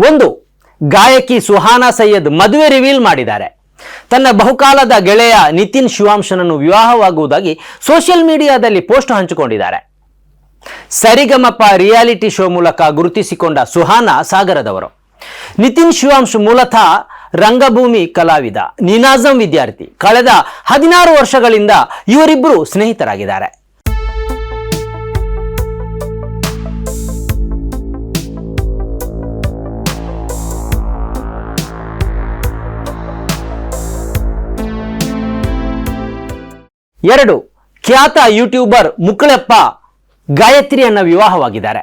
ಒಂದು, ಗಾಯಕಿ ಸುಹಾನಾ ಸೈಯದ್ ಮದುವೆ ರಿವೀಲ್ ಮಾಡಿದ್ದಾರೆ. ತನ್ನ ಬಹುಕಾಲದ ಗೆಳೆಯ ನಿತಿನ್ ಶಿವಾಂಶನನ್ನು ವಿವಾಹವಾಗುವುದಾಗಿ ಸೋಷಿಯಲ್ ಮೀಡಿಯಾದಲ್ಲಿ ಪೋಸ್ಟ್ ಹಂಚಿಕೊಂಡಿದ್ದಾರೆ. ಸರಿಗಮಪ ರಿಯಾಲಿಟಿ ಶೋ ಮೂಲಕ ಗುರುತಿಸಿಕೊಂಡ ಸುಹಾನಾ ಸಾಗರದವರು. ನಿತಿನ್ ಶಿವಾಂಶ್ ಮೂಲತಃ ರಂಗಭೂಮಿ ಕಲಾವಿದ, ನಿನಾಜಂ ವಿದ್ಯಾರ್ಥಿ. ಕಳೆದ ಹದಿನಾರು ವರ್ಷಗಳಿಂದ ಇವರಿಬ್ಬರು ಸ್ನೇಹಿತರಾಗಿದ್ದಾರೆ. ಎರಡು, ಖ್ಯಾತ ಯೂಟ್ಯೂಬರ್ ಮುಕ್ಕಳೆಪ್ಪ ಗಾಯತ್ರಿಯನ್ನ ವಿವಾಹವಾಗಿದ್ದಾರೆ.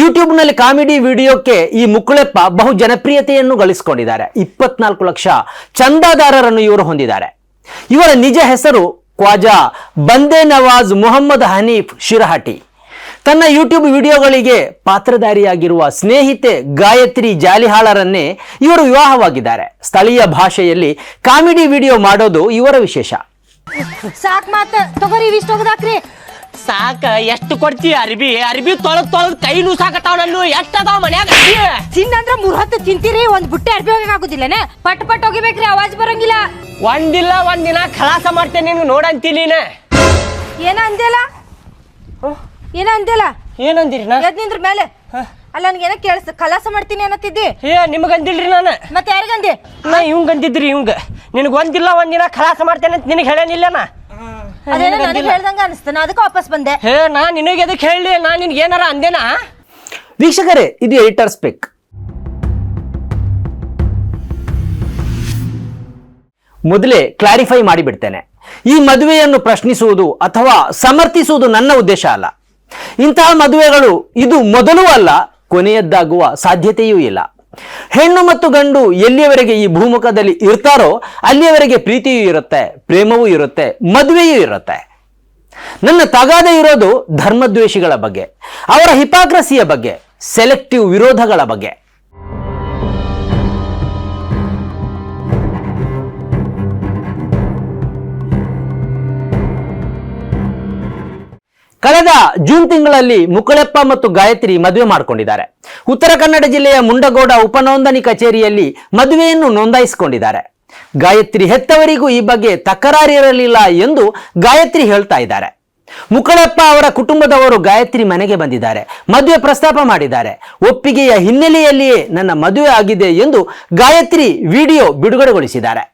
ಯೂಟ್ಯೂಬ್ನಲ್ಲಿ ಕಾಮಿಡಿ ವಿಡಿಯೋಕ್ಕೆ ಈ ಮುಕ್ಕಳೆಪ್ಪ ಬಹು ಜನಪ್ರಿಯತೆಯನ್ನು ಗಳಿಸಿಕೊಂಡಿದ್ದಾರೆ. ಇಪ್ಪತ್ನಾಲ್ಕು ಲಕ್ಷ ಚಂದಾದಾರರನ್ನು ಇವರು ಹೊಂದಿದ್ದಾರೆ. ಇವರ ನಿಜ ಹೆಸರು ಖ್ವಾಜಾ ಬಂದೇ ನವಾಜ್ ಮುಹಮ್ಮದ್ ಹನೀಫ್ ಶಿರಹಟಿ. ತನ್ನ ಯೂಟ್ಯೂಬ್ ವಿಡಿಯೋಗಳಿಗೆ ಪಾತ್ರಧಾರಿಯಾಗಿರುವ ಸ್ನೇಹಿತೆ ಗಾಯತ್ರಿ ಜಾಲಿಹಾಳರನ್ನೇ ಇವರು ವಿವಾಹವಾಗಿದ್ದಾರೆ. ಸ್ಥಳೀಯ ಭಾಷೆಯಲ್ಲಿ ಕಾಮಿಡಿ ವಿಡಿಯೋ ಮಾಡೋದು ಇವರ ವಿಶೇಷ. ಸಾಕ್ ಮಾತ ತಗೋರಿ ಇವಿಷ್ಟು ಹೋಗದಾಕ್ರಿ. ಸಾಕ ಎಷ್ಟು ಕೊಡ್ತಿ ಅರ್ಬಿ? ಅರ್ಬಿ ತೊಳದ್ ತೊಳದ್ ಕೈ ಸಾಕತಾವ ನಾನು ಎಷ್ಟ್ ಅದಾವ ಮನ್ಯಾಗ? ತಿನ್ನಂದ್ರ ಮೂರ್ ಹೊತ್ತು ತಿಂತೀರಿ ಒಂದ್ ಬುಟ್ಟೆ ಅರ್ಬಿ ಹೋಗಕ್ ಆಗೋದಿಲ್ಲನೇ? ಪಟ್ ಪಟ್ ಹೋಗಿಬೇಕ್ರಿ ಅವಾಜ್ ಬರಂಗಿಲ್ಲ. ಒಂದಿಲ್ಲ ಒಂದಿನ ಖಲಾಸ ಮಾಡ್ತೇನೆ ನಿನ್ಗೆ ನೋಡಂತೀನಿ ನೀನ. ಏನ ಅಂದಿಲ್ಲ ಏನ ಅಂದಿಲ್ಲ ಏನಂದಿರಿ ನಾ? ಎದ್ ನಿಂದ್ರ ಮೇಲೆ? ಅಲ್ಲ ನನ್ಗೇನ ಕೇಳಿಸ್. ಕಲಾಸ ಮಾಡ್ತೀನಿ ಅನ್ನತ್ತಿದ್ದಿ? ಏ ನಿಮ್ಗ ಅಂದಿಲ್ರಿ ನಾನು? ಮತ್ತೆ ಯಾರಿಗಂದಿ ನಾ ಇವಂಗ್ ಅಂದಿದ್ರಿ ಇವಂಗ ನಿನಗೆ ಒಂದಿಲ್ಲ ಒಂದಿನ ಖಲಾಸ ಮಾಡ್ತೇನೆ ಅಂತ ನಿನಗೆ ಹೇಳೇನಿಲ್ಲ ನಾ? ಅದೇನೋ ನನಗೆ ಹೇಳ್ದಂಗ ಅನಿಸ್ತ. ನಾ ಅದಕ್ಕೆ ವಾಪಸ್ ಬಂದೆ. ಹೇ ನಾ ನಿನಗೆ ಎದಕ್ಕೆ ಹೇಳಿ ನಾ ನಿನ್ಗೆ ಏನಾರ ಅಂದೇನಾ? ವೀಕ್ಷಕರೇ ಇದು ಎಡಿಟರ್ ಸ್ಪೆಕ್. ಮೊದಲೇ ಕ್ಲಾರಿಫೈ ಮಾಡಿಬಿಡ್ತೇನೆ. ಈ ಮದುವೆಯನ್ನು ಪ್ರಶ್ನಿಸುವುದು ಅಥವಾ ಸಮರ್ಥಿಸುವುದು ನನ್ನ ಉದ್ದೇಶ ಅಲ್ಲ. ಇಂತಹ ಮದುವೆಗಳು ಇದು ಮೊದಲು ಅಲ್ಲ ಕೊನೆಯದ್ದಾಗುವ ಸಾಧ್ಯತೆಯೂ ಇಲ್ಲ. ಹೆಣ್ಣು ಮತ್ತು ಗಂಡು ಎಲ್ಲಿಯವರೆಗೆ ಈ ಭೂಮುಖದಲ್ಲಿ ಇರ್ತಾರೋ ಅಲ್ಲಿಯವರೆಗೆ ಪ್ರೀತಿಯೂ ಇರುತ್ತೆ, ಪ್ರೇಮವೂ ಇರುತ್ತೆ, ಮದುವೆಯೂ ಇರುತ್ತೆ. ನನ್ನ ತಗಾದೆ ಇರೋದು ಧರ್ಮದ್ವೇಷಿಗಳ ಬಗ್ಗೆ, ಅವರ ಹಿಪಾಕ್ರಸಿಯ ಬಗ್ಗೆ ಸೆಲೆಕ್ಟಿವ್ ವಿರೋಧಗಳ ಬಗ್ಗೆ. ಕಳೆದ ಜೂನ್ ತಿಂಗಳಲ್ಲಿ ಮುಕುಳಪ್ಪ ಮತ್ತು ಗಾಯತ್ರಿ ಮದುವೆ ಮಾಡಿಕೊಂಡಿದ್ದಾರೆ. ಉತ್ತರ ಕನ್ನಡ ಜಿಲ್ಲೆಯ ಮುಂಡಗೋಡ ಉಪನೋಂದಣಿ ಕಚೇರಿಯಲ್ಲಿ ಮದುವೆಯನ್ನು ನೋಂದಾಯಿಸಿಕೊಂಡಿದ್ದಾರೆ. ಗಾಯತ್ರಿ ಹೆತ್ತವರಿಗೂ ಈ ಬಗ್ಗೆ ತಕರಾರಿರಲಿಲ್ಲ ಎಂದು ಗಾಯತ್ರಿ ಹೇಳ್ತಾ ಇದ್ದಾರೆ. ಮುಕುಳಪ್ಪ ಅವರ ಕುಟುಂಬದವರು ಗಾಯತ್ರಿ ಮನೆಗೆ ಬಂದಿದ್ದಾರೆ. ಮದುವೆ ಪ್ರಸ್ತಾಪ ಮಾಡಿದ್ದಾರೆ. ಒಪ್ಪಿಗೆಯ ಹಿನ್ನೆಲೆಯಲ್ಲಿಯೇ ನನ್ನ ಮದುವೆ ಆಗಿದೆ ಎಂದು ಗಾಯತ್ರಿ ವಿಡಿಯೋ ಬಿಡುಗಡೆಗೊಳಿಸಿದ್ದಾರೆ.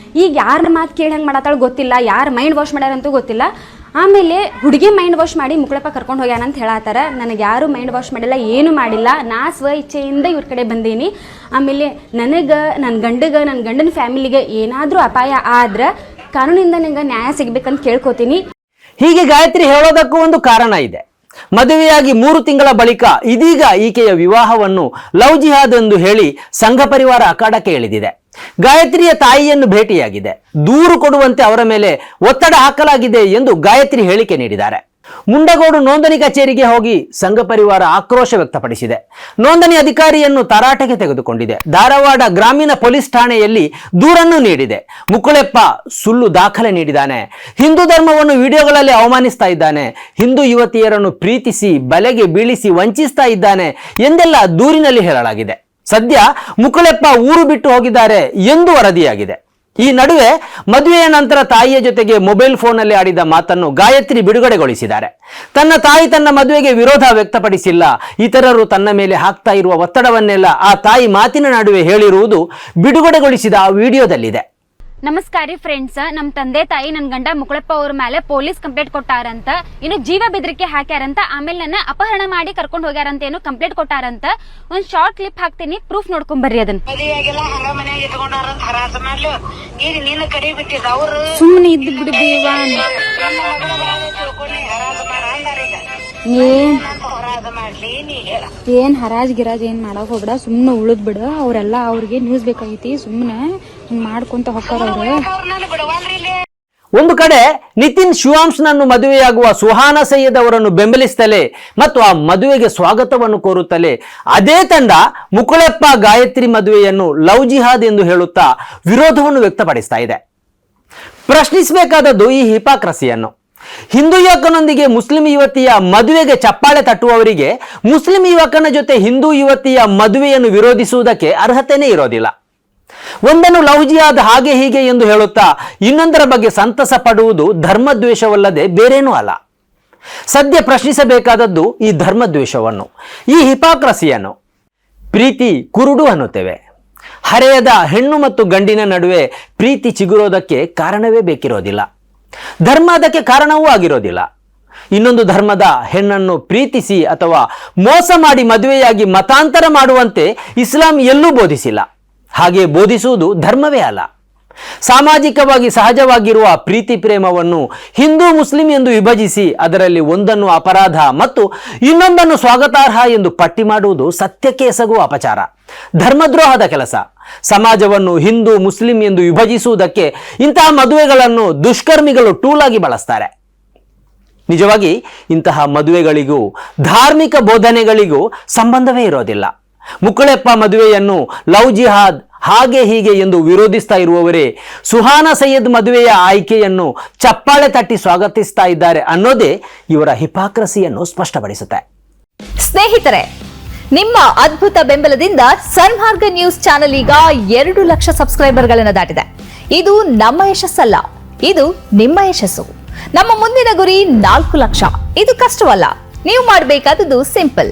ಈಗ ಯಾರ ಮಾತು ಕೇಳಿ ಹಂಗೆ ಮಾಡತ್ತಾಳ ಗೊತ್ತಿಲ್ಲ, ಯಾರು ಮೈಂಡ್ ವಾಶ್ ಮಾಡ್ಯಾರಂತೂ ಗೊತ್ತಿಲ್ಲ. ಆಮೇಲೆ ಹುಡುಗಿ ಮೈಂಡ್ ವಾಶ್ ಮಾಡಿ ಮುಕ್ಳಪ್ಪ ಕರ್ಕೊಂಡು ಹೋಗ್ಯಾನ ಅಂತ ಹೇಳತ್ತಾರ ನನಗೆ ಯಾರು ಮೈಂಡ್ ವಾಶ್ ಮಾಡಿಲ್ಲ, ಏನು ಮಾಡಿಲ್ಲ. ನಾ ಸ್ವ ಇಚ್ಛೆಯಿಂದ ಇವ್ರ ಕಡೆ ಬಂದೀನಿ. ಆಮೇಲೆ ನನಗೆ ನನ್ನ ಗಂಡಗ ನನ್ನ ಗಂಡನ ಫ್ಯಾಮಿಲಿಗೆ ಏನಾದರೂ ಅಪಾಯ ಆದ್ರೆ ಕಾನೂನಿಂದ ನಂಗೆ ನ್ಯಾಯ ಸಿಗ್ಬೇಕಂತ ಕೇಳ್ಕೊತೀನಿ. ಹೀಗೆ ಗಾಯತ್ರಿ ಹೇಳೋದಕ್ಕೂ ಒಂದು ಕಾರಣ ಇದೆ. ಮದುವೆಯಾಗಿ ಮೂರು ತಿಂಗಳ ಬಳಿಕ ಇದೀಗ ಈಕೆಯ ವಿವಾಹವನ್ನು ಲವ್ ಜಿಹಾದ್ ಎಂದು ಹೇಳಿ ಸಂಘ ಪರಿವಾರ ಅಖಾಡಕ್ಕೆ ಇಳಿದಿದೆ ಗಾಯತ್ರಿಯ ತಾಯಿಯನ್ನು ಭೇಟಿಯಾಗಿದೆ. ದೂರು ಕೊಡುವಂತೆ ಅವರ ಮೇಲೆ ಒತ್ತಡ ಹಾಕಲಾಗಿದೆ ಎಂದು ಗಾಯತ್ರಿ ಹೇಳಿಕೆ ನೀಡಿದ್ದಾರೆ. ಮುಂಡಗೋಡು ನೋಂದಣಿ ಕಚೇರಿಗೆ ಹೋಗಿ ಸಂಘ ಪರಿವಾರ ಆಕ್ರೋಶ ವ್ಯಕ್ತಪಡಿಸಿದೆ. ನೋಂದಣಿ ಅಧಿಕಾರಿಯನ್ನು ತರಾಟೆಗೆ ತೆಗೆದುಕೊಂಡಿದೆ. ಧಾರವಾಡ ಗ್ರಾಮೀಣ ಪೊಲೀಸ್ ಠಾಣೆಯಲ್ಲಿ ದೂರನ್ನು ನೀಡಿದೆ. ಮುಕುಳೆಪ್ಪ ಸುಳ್ಳು ದಾಖಲೆ ನೀಡಿದ್ದಾನೆ. ಹಿಂದೂ ಧರ್ಮವನ್ನು ವಿಡಿಯೋಗಳಲ್ಲಿ ಅವಮಾನಿಸ್ತಾ ಇದ್ದಾನೆ. ಹಿಂದೂ ಯುವತಿಯರನ್ನು ಪ್ರೀತಿಸಿ, ಬಲೆಗೆ ಬೀಳಿಸಿ, ವಂಚಿಸ್ತಾ ಇದ್ದಾನೆ ಎಂದೆಲ್ಲ ದೂರಿನಲ್ಲಿ ಹೇಳಲಾಗಿದೆ. ಸದ್ಯ ಮುಕುಳೆಪ್ಪ ಊರು ಬಿಟ್ಟು ಹೋಗಿದ್ದಾರೆ ಎಂದು ವರದಿಯಾಗಿದೆ. ಈ ನಡುವೆ ಮದುವೆಯ ನಂತರ ತಾಯಿಯ ಜೊತೆಗೆ ಮೊಬೈಲ್ ಫೋನ್ನಲ್ಲಿ ಆಡಿದ ಮಾತನ್ನು ಗಾಯತ್ರಿ ಬಿಡುಗಡೆಗೊಳಿಸಿದ್ದಾರೆ. ತನ್ನ ತಾಯಿ ತನ್ನ ಮದುವೆಗೆ ವಿರೋಧ ವ್ಯಕ್ತಪಡಿಸಿಲ್ಲ. ಇತರರು ತನ್ನ ಮೇಲೆ ಹಾಕ್ತಾ ಇರುವ ಒತ್ತಡವನ್ನೆಲ್ಲ ಆ ತಾಯಿ ಮಾತಿನ ನಡುವೆ ಹೇಳಿರುವುದು ಬಿಡುಗಡೆಗೊಳಿಸಿದ ಆ ವಿಡಿಯೋದಲ್ಲಿದೆ. ನಮಸ್ಕಾರ ಫ್ರೆಂಡ್ಸ್ ನಮ್ಮ ತಂದೆ ತಾಯಿ ನನ್ನ ಗಂಡ ಮುಕುಳಪ್ಪ ಅವ್ರ ಮೇಲೆ ಪೊಲೀಸ್ ಕಂಪ್ಲೇಂಟ್ ಕೊಟ್ಟಾರಂತ ಇನ್ನು ಜೀವ ಬೆದರಿಕೆ ಹಾಕ್ಯಾರಂತ ಆಮೇಲೆ ನನ್ನ ಅಪಹರಣ ಮಾಡಿ ಕರ್ಕೊಂಡು ಹೋಗ್ಯಾರಂತ ಏನು ಕಂಪ್ಲೇಂಟ್ ಕೊಟ್ಟಾರಂತ ಒಂದ್ ಶಾರ್ಟ್ ಕ್ಲಿಪ್ ಹಾಕ್ತೀನಿ ಪ್ರೂಫ್ ನೋಡ್ಕೊಂಡ್ ಬರ್ರಿ ಅದನ್ನ ಸುಮ್ಮನೆ ಇದ್ದು ಬಿಡಿ ದೇವ ನನ್ನ ಮಗಳ ಬಾಳ ತಿಳ್ಕೊಂಡು ಹರಾಸ ಮಾಡ ಅಂದಾರ ಈಗ. ಏನ್ ಏನ್ ಹರಾಜ್ ಗಿರಾಜ್ ಏನ್ ಮಾಡಕ್ ಹೋಗ್ಬೇಡ ಸುಮ್ಮನೆ ಉಳಿದ್ ಬಿಡ ಅವ್ರೆಲ್ಲ ಅವ್ರಿಗೆ ನ್ಯೂಸ್ ಬೇಕಾಗಿತಿ ಸುಮ್ನೆ ಹಿಂಗ್ ಮಾಡ್ಕೊಂತ ಇಲ್ಲಿ ಒಂದು ಕಡೆ ನಿತಿನ್ ಶಿವಾಂಶನನ್ನು ಮದುವೆಯಾಗುವ ಸುಹಾನ ಸೈಯದ್ ಅವರನ್ನು ಬೆಂಬಲಿಸುತ್ತಲೇ ಮತ್ತು ಆ ಮದುವೆಗೆ ಸ್ವಾಗತವನ್ನು ಕೋರುತ್ತಲೇ, ಅದೇ ತಂಡ ಮುಕುಳೆಪ್ಪ ಗಾಯತ್ರಿ ಮದುವೆಯನ್ನು ಲವ್ ಜಿಹಾದ್ ಎಂದು ಹೇಳುತ್ತಾ ವಿರೋಧವನ್ನು ವ್ಯಕ್ತಪಡಿಸ್ತಾ ಇದೆ. ಪ್ರಶ್ನಿಸಬೇಕಾದದ್ದು ಈ ಹಿಪಾಕ್ರಸಿಯನ್ನು ಹಿಂದೂ ಯುವಕನೊಂದಿಗೆ ಮುಸ್ಲಿಂ ಯುವತಿಯ ಮದುವೆಗೆ ಚಪ್ಪಾಳೆ ತಟ್ಟುವವರಿಗೆ ಮುಸ್ಲಿಂ ಯುವಕನ ಜೊತೆ ಹಿಂದೂ ಯುವತಿಯ ಮದುವೆಯನ್ನು ವಿರೋಧಿಸುವುದಕ್ಕೆ ಅರ್ಹತೆನೇ ಇರೋದಿಲ್ಲ. ಒಂದನ್ನು ಲೌಜಿಯಾದ ಹಾಗೆ ಹೀಗೆ ಎಂದು ಹೇಳುತ್ತಾ ಇನ್ನೊಂದರ ಬಗ್ಗೆ ಸಂತಸ ಪಡುವುದು ಧರ್ಮದ್ವೇಷವಲ್ಲದೆ ಬೇರೇನೂ ಅಲ್ಲ. ಸದ್ಯ ಪ್ರಶ್ನಿಸಬೇಕಾದದ್ದು ಈ ಧರ್ಮದ್ವೇಷವನ್ನು. ಈ ಹಿಪಾಕ್ರಸಿಯನ್ನು ಪ್ರೀತಿ ಕುರುಡು ಅನ್ನುತ್ತೇವೆ. ಹರೆಯದ ಹೆಣ್ಣು ಮತ್ತು ಗಂಡಿನ ನಡುವೆ ಪ್ರೀತಿ ಚಿಗುರೋದಕ್ಕೆ ಕಾರಣವೇ ಬೇಕಿರೋದಿಲ್ಲ. ಧರ್ಮ ಅದಕ್ಕೆ ಕಾರಣವೂ ಆಗಿರೋದಿಲ್ಲ. ಇನ್ನೊಂದು ಧರ್ಮದ ಹೆಣ್ಣನ್ನು ಪ್ರೀತಿಸಿ ಅಥವಾ ಮೋಸ ಮಾಡಿ ಮದುವೆಯಾಗಿ ಮತಾಂತರ ಮಾಡುವಂತೆ ಇಸ್ಲಾಂ ಎಲ್ಲೂ ಬೋಧಿಸಿಲ್ಲ. ಹಾಗೆ ಬೋಧಿಸುವುದು ಧರ್ಮವೇ ಅಲ್ಲ. ಸಾಮಾಜಿಕವಾಗಿ ಸಹಜವಾಗಿರುವ ಪ್ರೀತಿ ಪ್ರೇಮವನ್ನು ಹಿಂದೂ ಮುಸ್ಲಿಂ ಎಂದು ವಿಭಜಿಸಿ ಅದರಲ್ಲಿ ಒಂದನ್ನು ಅಪರಾಧ ಮತ್ತು ಇನ್ನೊಂದನ್ನು ಸ್ವಾಗತಾರ್ಹ ಎಂದು ಪಟ್ಟಿ ಮಾಡುವುದು ಸತ್ಯಕ್ಕೆ ಎಸಗುವ ಅಪಚಾರ. ಧರ್ಮದ್ರೋಹದ ಕೆಲಸ. ಸಮಾಜವನ್ನು ಹಿಂದೂ ಮುಸ್ಲಿಂ ಎಂದು ವಿಭಜಿಸುವುದಕ್ಕೆ ಇಂತಹ ಮದುವೆಗಳನ್ನು ದುಷ್ಕರ್ಮಿಗಳು ಟೂಲಾಗಿ ಬಳಸ್ತಾರೆ. ನಿಜವಾಗಿ ಇಂತಹ ಮದುವೆಗಳಿಗೂ ಧಾರ್ಮಿಕ ಬೋಧನೆಗಳಿಗೂ ಸಂಬಂಧವೇ ಇರೋದಿಲ್ಲ. ಮುಕ್ಕಳೆಪ್ಪ ಮದುವೆಯನ್ನು ಲವ್ ಜಿಹಾದ್ ಹಾಗೆ ಹೀಗೆ ಎಂದು ವಿರೋಧಿಸ್ತಾ ಇರುವವರೇ, ಸುಹಾನ ಸೈಯದ್ ಮದುವೆಯ ಆಯ್ಕೆಯನ್ನು ಚಪ್ಪಾಳೆ ತಟ್ಟಿ ಸ್ವಾಗತಿಸ್ತಾ ಇದ್ದಾರೆ ಅನ್ನೋದೇ ಇವರ ಹಿಪಾಕ್ರಸಿಯನ್ನು ಸ್ಪಷ್ಟಪಡಿಸುತ್ತೆ. ಸ್ನೇಹಿತರೆ, ನಿಮ್ಮ ಅದ್ಭುತ ಬೆಂಬಲದಿಂದ ಸನ್ಮಾರ್ಗ ನ್ಯೂಸ್ ಚಾನೆಲ್ ಈಗ ಎರಡು ಲಕ್ಷ ಸಬ್ಸ್ಕ್ರೈಬರ್ಗಳನ್ನು ದಾಟಿದೆ. ಇದು ನಮ್ಮ ಯಶಸ್ಸಲ್ಲ, ಇದು ನಿಮ್ಮ ಯಶಸ್ಸು. ನಮ್ಮ ಮುಂದಿನ ಗುರಿ ನಾಲ್ಕು ಲಕ್ಷ. ಇದು ಕಷ್ಟವಲ್ಲ, ನೀವು ಮಾಡಬೇಕಾದದ್ದು ಸಿಂಪಲ್.